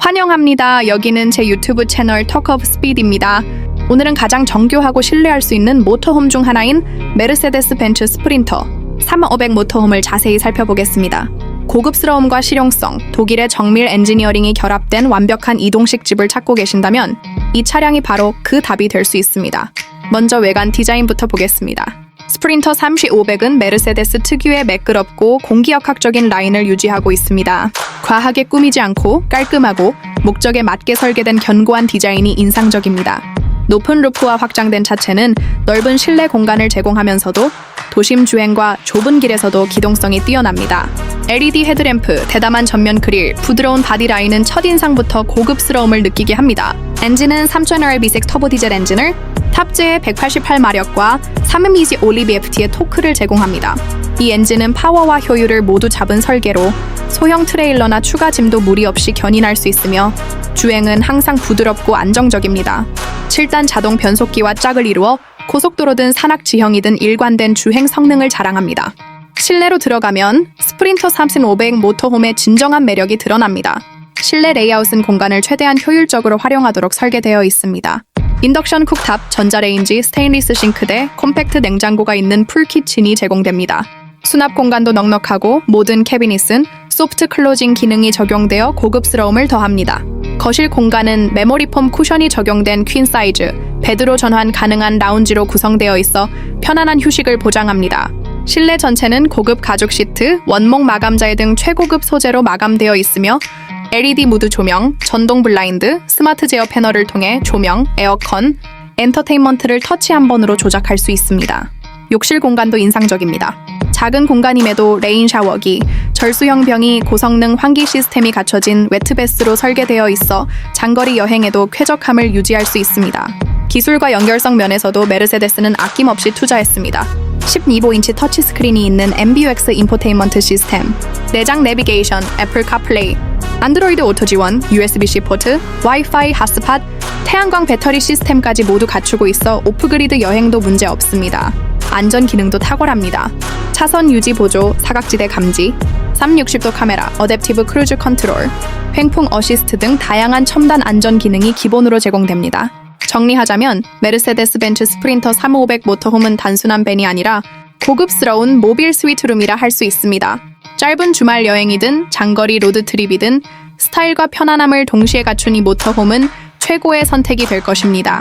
환영합니다. 여기는 제 유튜브 채널 Talk of Speed입니다. 오늘은 가장 정교하고 신뢰할 수 있는 모터홈 중 하나인 메르세데스 벤츠 스프린터 3500 모터홈을 자세히 살펴보겠습니다. 고급스러움과 실용성, 독일의 정밀 엔지니어링이 결합된 완벽한 이동식 집을 찾고 계신다면 이 차량이 바로 그 답이 될 수 있습니다. 먼저 외관 디자인부터 보겠습니다. 스프린터 3500은 메르세데스 특유의 매끄럽고 공기역학적인 라인을 유지하고 있습니다. 과하게 꾸미지 않고 깔끔하고 목적에 맞게 설계된 견고한 디자인이 인상적입니다. 높은 루프와 확장된 차체는 넓은 실내 공간을 제공하면서도 도심 주행과 좁은 길에서도 기동성이 뛰어납니다. LED 헤드램프, 대담한 전면 그릴, 부드러운 바디 라인은 첫인상부터 고급스러움을 느끼게 합니다. 엔진은 3.0 V6 터보 디젤 엔진을 탑재해 188마력과 3M2G 올리브 FT의 토크를 제공합니다. 이 엔진은 파워와 효율을 모두 잡은 설계로 소형 트레일러나 추가 짐도 무리 없이 견인할 수 있으며 주행은 항상 부드럽고 안정적입니다. 7단 자동 변속기와 짝을 이루어 고속도로든 산악 지형이든 일관된 주행 성능을 자랑합니다. 실내로 들어가면 스프린터 3500 모터홈의 진정한 매력이 드러납니다. 실내 레이아웃은 공간을 최대한 효율적으로 활용하도록 설계되어 있습니다. 인덕션 쿡탑, 전자레인지, 스테인리스 싱크대, 콤팩트 냉장고가 있는 풀키친이 제공됩니다. 수납 공간도 넉넉하고 모든 캐비닛은 소프트 클로징 기능이 적용되어 고급스러움을 더합니다. 거실 공간은 메모리 폼 쿠션이 적용된 퀸 사이즈, 베드로 전환 가능한 라운지로 구성되어 있어 편안한 휴식을 보장합니다. 실내 전체는 고급 가죽 시트, 원목 마감자의 등 최고급 소재로 마감되어 있으며 LED 무드 조명, 전동 블라인드, 스마트 제어 패널을 통해 조명, 에어컨, 엔터테인먼트를 터치 한 번으로 조작할 수 있습니다. 욕실 공간도 인상적입니다. 작은 공간임에도 레인 샤워기, 절수형 병이 고성능 환기 시스템이 갖춰진 웨트베스로 설계되어 있어 장거리 여행에도 쾌적함을 유지할 수 있습니다. 기술과 연결성 면에서도 메르세데스는 아낌없이 투자했습니다. 12.5인치 터치스크린이 있는 MBUX 인포테인먼트 시스템, 내장 내비게이션, 애플 카플레이, 안드로이드 오토 지원, USB-C 포트, 와이파이 핫스팟, 태양광 배터리 시스템까지 모두 갖추고 있어 오프그리드 여행도 문제 없습니다. 안전 기능도 탁월합니다. 차선 유지 보조, 사각지대 감지, 360도 카메라, 어댑티브 크루즈 컨트롤, 횡풍 어시스트 등 다양한 첨단 안전 기능이 기본으로 제공됩니다. 정리하자면 메르세데스 벤츠 스프린터 3500 모터홈은 단순한 벤이 아니라 고급스러운 모빌 스위트룸이라 할 수 있습니다. 짧은 주말 여행이든 장거리 로드트립이든 스타일과 편안함을 동시에 갖춘 이 모터홈은 최고의 선택이 될 것입니다.